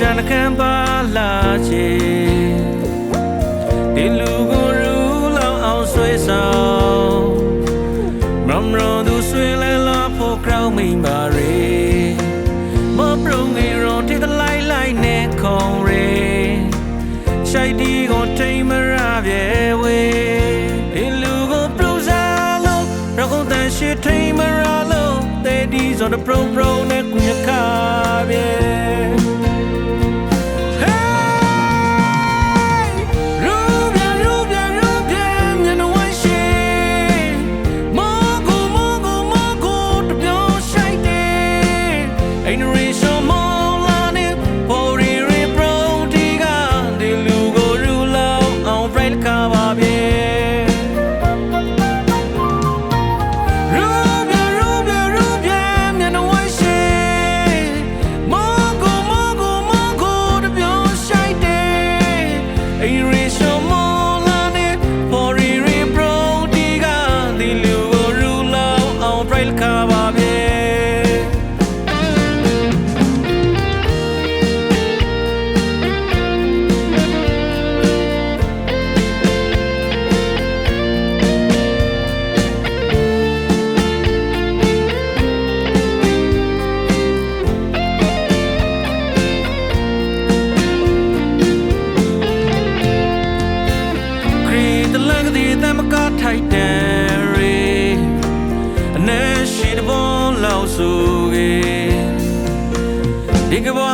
ရှာနှခံပါလာချေဒီလူကိုရူလောင်အောင်ဆွေးဆောင်မမရောသူဆွေးလဲလာဖို့ကြောက်မိန်ပါရေမပရုံငေရောတိတလိုက်လိုက်နဲ့ခုံရေရှိုက်ဒီကိုထိမ်မရပြေဝေဒီလူကိုပရုစားလို့ရကုန်တန်ရှိထိမ်မရလို့တေဒီဇွန်ပရုံပရုံနဲ့ကွေခါပြေ ရီးတလန်ကလေးတမကထိုက်တယ်ရေအနဲ့ရှိတဲ့ဘွန်လောက်ဆိုကေဒီကဘာ